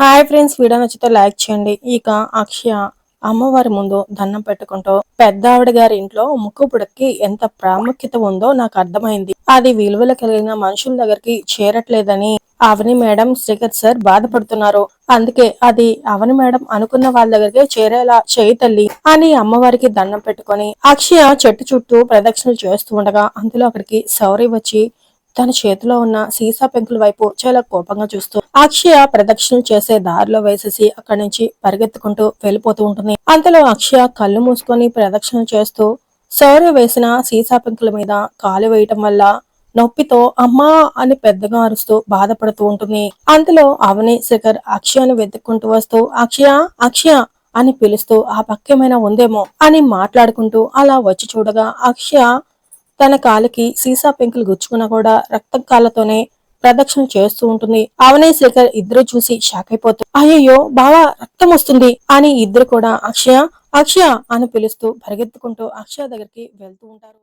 Hi friends video నచ్చితే like చేయండి. ఇక అక్షయ అమ్మవారి ముందు దండం పెట్టుకుంటూ పెద్ద ఆవిడ గారి ఇంట్లో ముక్కుపుడక్కి ఎంత ప్రాముఖ్యత ఉందో నాకు అర్థమైంది. అది విలువలు కలిగిన మనుషుల దగ్గరికి చేరట్లేదని అవని మేడం శ్రీకర్ సార్ బాధపడుతున్నారు. అందుకే అది అవని మేడం అనుకున్న వాళ్ళ దగ్గరికి చేరేలా చేయి తల్లి అని అమ్మవారికి దండం పెట్టుకొని అక్షయ చెట్టు చుట్టూ ప్రదక్షిణలు చేస్తూ ఉండగా అందులో అక్కడికి సౌరి వచ్చి తన చేతిలో ఉన్న సీసా పెంకుల వైపు చాలా కోపంగా చూస్తూ అక్షయ ప్రదక్షిణలు చేసే దారిలో వేసేసి అక్కడి నుంచి పరిగెత్తుకుంటూ వెళ్ళిపోతూ ఉంటుంది. అంతలో అక్షయ కళ్ళు మూసుకొని ప్రదక్షిణలు చేస్తూ సౌర్య వేసిన సీసా పెంకుల మీద కాలు వేయటం వల్ల నొప్పితో అమ్మా అని పెద్దగా అరుస్తూ బాధపడుతూ ఉంటుంది. అంతలో అవని శిఖర్ అక్షయను వెతుక్కుంటూ వస్తూ అక్షయ అక్షయ అని పిలుస్తూ ఆ పక్కేమైనా ఉందేమో అని మాట్లాడుకుంటూ అలా వచ్చి చూడగా అక్షయ తన కాలికి సీసా పెంకులు గుచ్చుకున్నా కూడా రక్తం కాళ్ళతోనే ప్రదక్షిణ చేస్తూ ఉంటుంది. అవనే శేఖర్ ఇద్దరు చూసి షాక్ అయిపోతారు అయ్యయ్యో బావా రక్తం వస్తుంది అని ఇద్దరు కూడా అక్షయ అక్షయ అని పిలుస్తూ పరిగెత్తుకుంటూ అక్షయ దగ్గరికి వెళ్తూ ఉంటారు.